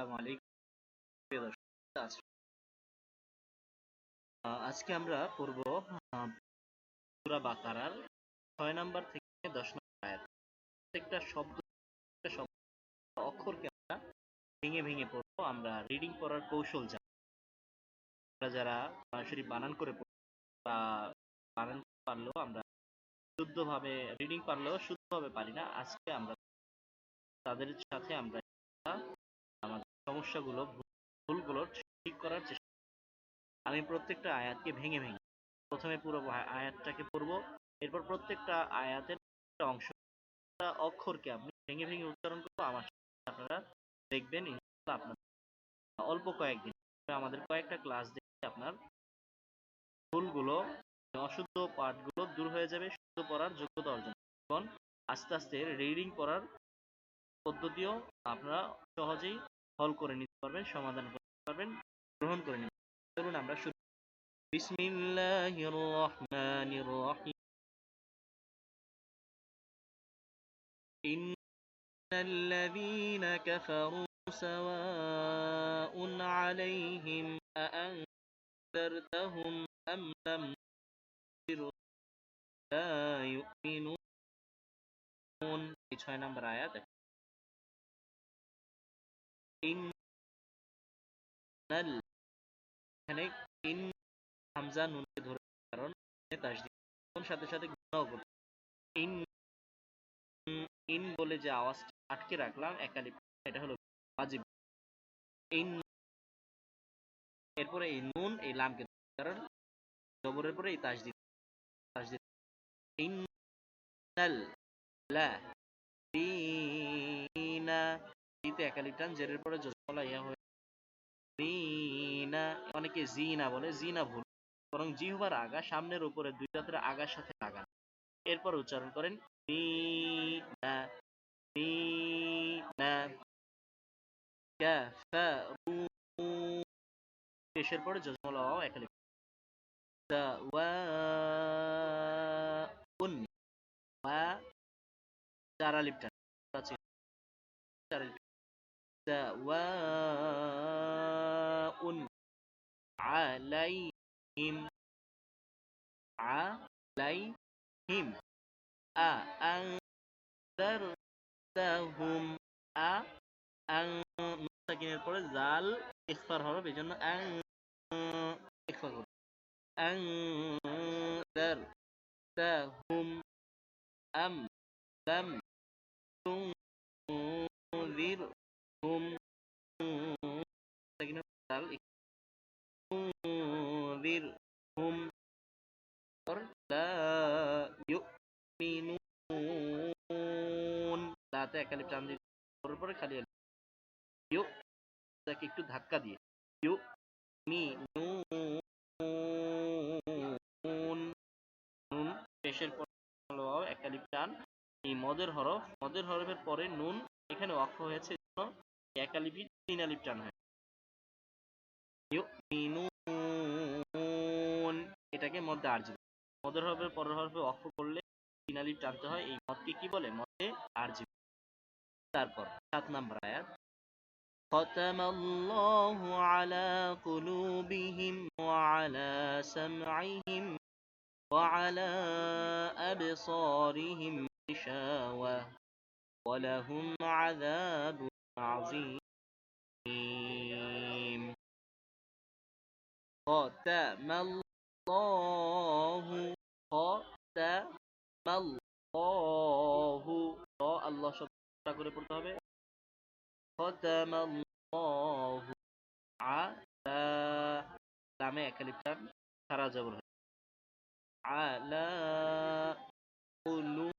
আসসালামু আলাইকুম আজকে আমরা পড়ব বাকারার ছয় নাম্বার থেকে দশ নম্বর আয়াত। প্রত্যেকটা শব্দ অক্ষরকে আমরা ভেঙে ভেঙে আমরা রিডিং কৌশল জানি। আমরা যারা সরাসরি বানান করে বা বানান পারলেও আমরা শুদ্ধভাবে রিডিং পারলেও শুদ্ধভাবে পারি না, আজকে আমরা তাদের সাথে আমরা আমাদের সমস্যাগুলো ভুলগুলো ঠিক করার চেষ্টা আমি প্রত্যেকটা আয়াতকে ভেঙে ভেঙে প্রথমে পুরো আয়াতটাকে পড়ব, এরপর প্রত্যেকটা আয়াতের অংশ অক্ষরকে আপনি ভেঙে ভেঙে উচ্চারণ করব। আমার আপনারা দেখবেন আপনার অল্প কয়েকদিন আমাদের কয়েকটা ক্লাস দেখে আপনার ভুলগুলো, অশুদ্ধ পাঠগুলো দূর হয়ে যাবে, শুদ্ধ পড়ার যোগ্যতা অর্জন এবং আস্তে আস্তে রিডিং পড়ার পদ্ধতিও আপনারা সহজেই হল করে নিতে পারবেন, সমাধান করতে পারবেন, গ্রহণ করে নিতে চলুন আমরা শুরু বিসমিল্লাহির রহমানির রহিম। ইন্নাল্লাযীনা কাফারু সাওয়াউন আলাইহিম আআনজারতাহুম আম লাম তুনজিরহুম লা ইউমিনুন এই ছয় নম্বর আয়াত এখানে ইন হামজা নুনকে ধরে কারণ তাসদিদ সাথে সাথে গুণাও করতে ইন ইন বলে যে আওয়াজটা আটকে রাখলাম, একালিপ, এটা হলো ওয়াজিব। ইন, এরপরে এই নুন, এই লামকে কারণ জবরের পরে এই তাসদিদ তাসদিদ ইন্নাল লা দিনা দিতে একালিপ টান জেরের পরে জজমলা ইয়া হয়ে জিনা অনেকে জিনা বলে, জিনা ভুল। বরং জিহবার আগা সামনের উপরে, দুই দাঁতের আগার সাথে লাগান। এরপর উচ্চারণ করেন জিনা পেশের পরে জজমলা ওয়াও একালি সাওয়াউন। ওয়া আ আনজারতাহুম আ আন নুন সাকিনের পরে জাল ইখফার হবে, এজন্য আন ইখফার করবে আনজারতাহুম আম লাম তুনজিরহুম সাকিনের পরে খালি। ইউ, তাকে একটু ধাক্কা দিয়ে। ইউ মি নুন, পেশের পর এই মদের হরফ, মদের হরফের পরে নুন এখানে অক্ষ হয়েছে জন্য একালিপি তিন আলিপ টান হয় ইউ মিনুন এটাকে মধ্যে আরজি মদের হরফের পরের হরফে অক্ষ করলে তিন আলিফ টানতে হয় এই মদকে কি বলে মদে আরজি তারপর সাত নাম্বার আয়াত ختم الله على قلوبهم وعلى سمعهم وعلى أبصارهم غشاوة ولهم عذاب عظيم ختم الله ختم الله আল্লাহ শব্দটা করে পড়তে হবে ختم الله على লামে একালিপ টান সারা জবর হয় على قلوبهم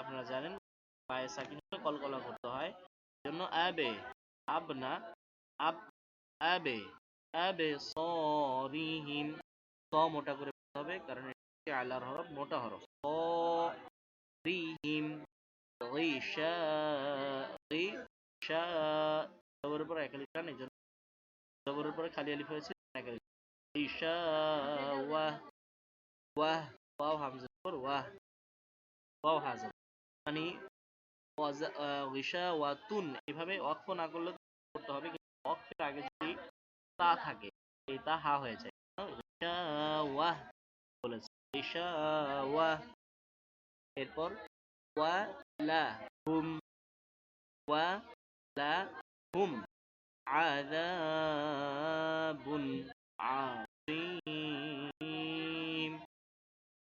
আপনারা জানেন পায়ে সাকিন কলকলা করতে হয়। জন্য আবে আবনা, আব আবে আবে সরিহিম স মোটা করে পড়তে হবে, কারণ এটা আলার হরফ, মোটা হরফ। সরিহিম রিশা রিশা জবরের উপর একালিফ টান, এই জন্য জবরের উপরে খালি আলিফ হয়েছে একালিফ রিশা ওয়াহ ওয়াহ, ওয়াও হামজার উপর ওয়াহ, ওয়াও হাজা মানে রিশা ওয়াতুন এভাবে অক্ষ না করলে করতে হবে কিন্তু অক্ষের আগে যদি তা থাকে এই তা হা হয়ে যায় রিশা ওয়াহ বলেছে রিশা ওয়াহ এরপর ওয়া লা হুম ওয়া লা হুম আযাবুন عظيم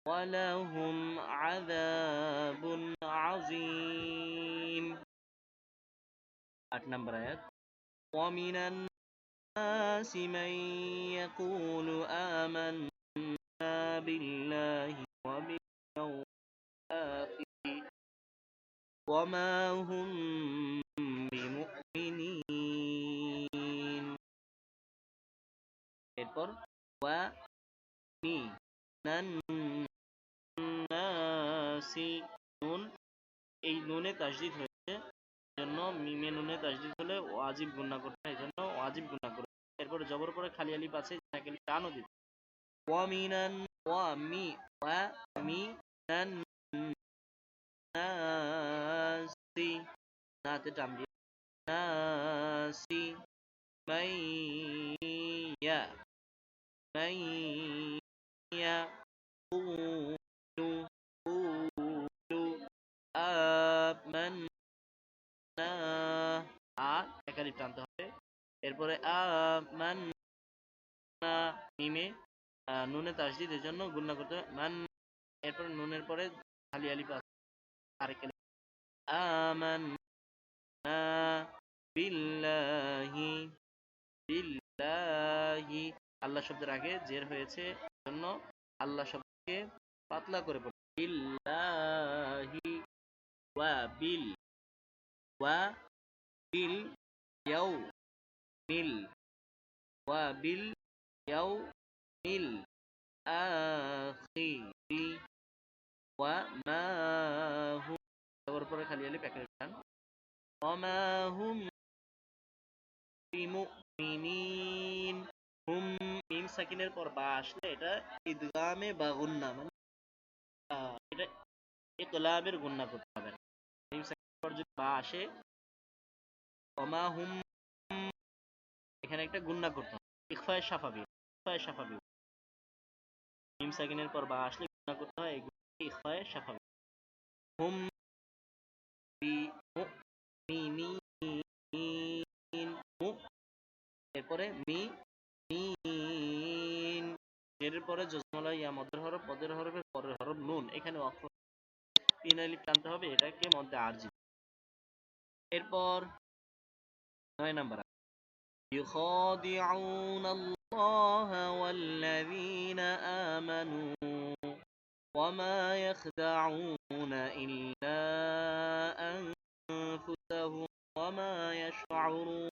ولهم عذاب عظيم আট নম্বর আয়াত ومن الناس من يقول آمنا بالله وباليوم الآخر وما هم নুনে তাসদিদ হয়েছে। জন্য মিমে নুনে তাসদিদ হলে ওয়াজিব গুণা করতে হয়। জন্য ওয়াজিব গুণা হয়। এরপর জবর পরে খালি আলিফ আছে, যাকে টানও দিতে ওয়া মিনান, ওয়া মি ওয়া মি নান, নাসি। নাতে টান দিয়ে। নাসি, মাইয়া মাইয়া। আ একালিফ টানতে হবে। এরপরে আমান্না মিমে নুনে তাসদিদ এর জন্য গুণনা করতে হবে। মান, এরপরে নুনের পরে খালি আলিফ আছে। আরেক আলিফ আমান্না বিল্লাহি বিল্লাহি, আল্লাহ শব্দের আগে জের হয়েছে জন্য আল্লাহ শব্দকে পাতলা করে পড়ে বিল্লাহি ওয়া বিল ওয়া বিল মিল আখিরি ওয়া মা হুম তারপর পরে খালি আলিফ একালিফ টান ওমা হুম বিমুমিনিন হুম মিম সাকিনের পর বা আসলে এটা ইদগামে বা গুন্না মানে এটা ইকলাবের গুন্না করতে হবে না। সাকিনের পর যদি বা আসে ওমা হুম, এখানে একটা গুন্না করতে। হবে ইখফায়ে সাফাবি ইখফায়ে সাফাবি মিম সাকিনের পর বা আসলে গুন্না করতে হয়, এই ইখফায়ে সাফাবি হুম বিমুমিনিন মু এরপরে মি মিন এর পরে জজমালা ইয়া মদের হরফ, পদের হরফের পরের হরফ নুন। এখানে অক্ষর তিন আলিফ টানতে হবে, এটাকে মধ্যে আরজি এরপর নয় নাম্বার يخادعون الله والذين آمنوا وما يخدعون إلا أنفسهم وما يشعرون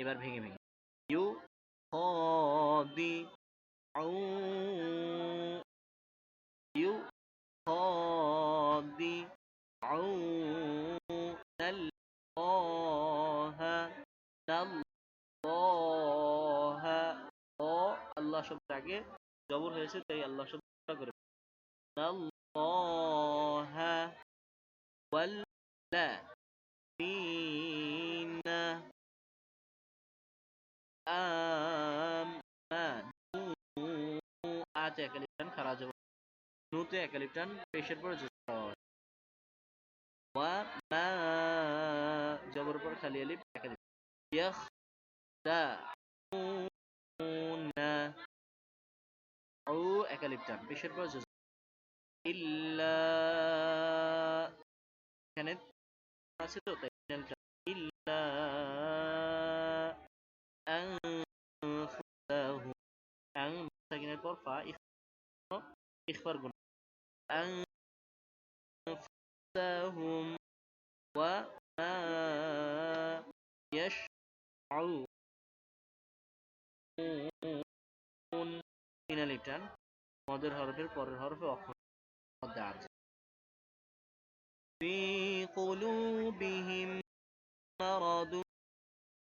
এবার ভেঙে ভেঙে ইউ খদি আগে জবর হয়েছে, তাই আল্লাহ শব্দটা করে আতে একালিপটান খারাজ হবে নুতে একালিপটান পেশের পরে জবর। পর খালি একালিপ ও একালিফ টান পেশের পরে ইল্লা এখানে আছে তো, তাই ইল্লা আনফুসাহুম আন সাকিনের পর ফা, ইখ- ইখফার গুণ। আন মদের হরফের পরের হরফে অক্ষর মধ্যে আছে في قلوبهم مرض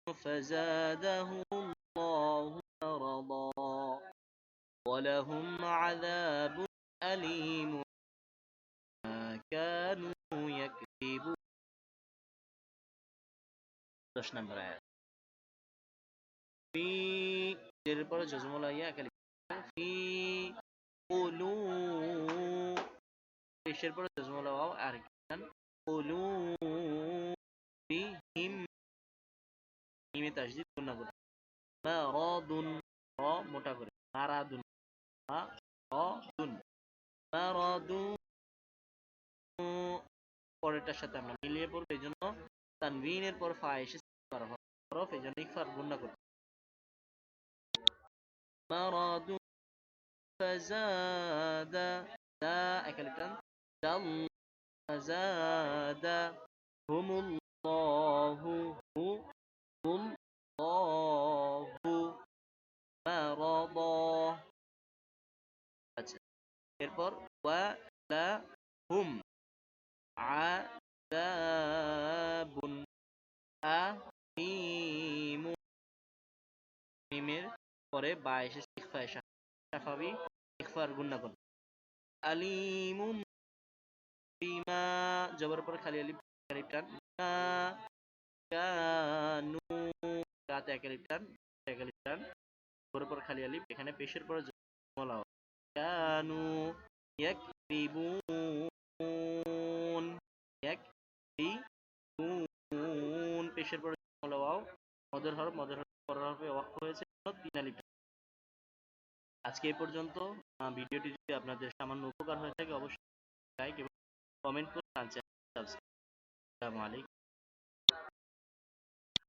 فزادهم الله مرضا ولهم عذاب أليم ما كانوا يكذبون দশ নম্বর আয়াত في এর পরে জজমুল আইয়া একালি في কুলু পরে জজমলা আর মোটা করে। পরেরটার সাথে আমরা মিলিয়ে পড়ব এই জন্য তানবিনের পর ফা এসে এই জন্য ইকফার গুণা করতে فزاد دا একালিটান দাল فزاد هم الله هم الله مرضا আচ্ছা এরপর ওয়া লা হুম আযাবুন আলিম মিমের পরে বা এসে ইখফা এসে করুন আলিমুম বিমা, জবর পর খালি আলিফ টান। কানু এক টান টান। জবর পর খালি আলিফ, এখানে পেশের পরে জমলা। কানু ইয়াকদিবুন ইয়াকদিবুন পেশের পরে মদের হরফ, মদের ওয়াক্ফ হয়েছে। তিন আলিফ আজকে এই পর্যন্ত। ভিডিওটি যদি আপনাদের সামান্য উপকার হয়ে থাকে, অবশ্যই লাইক এবং কমেন্ট করে আর চ্যানেল সাবস্ক্রাইব আলাইকুম।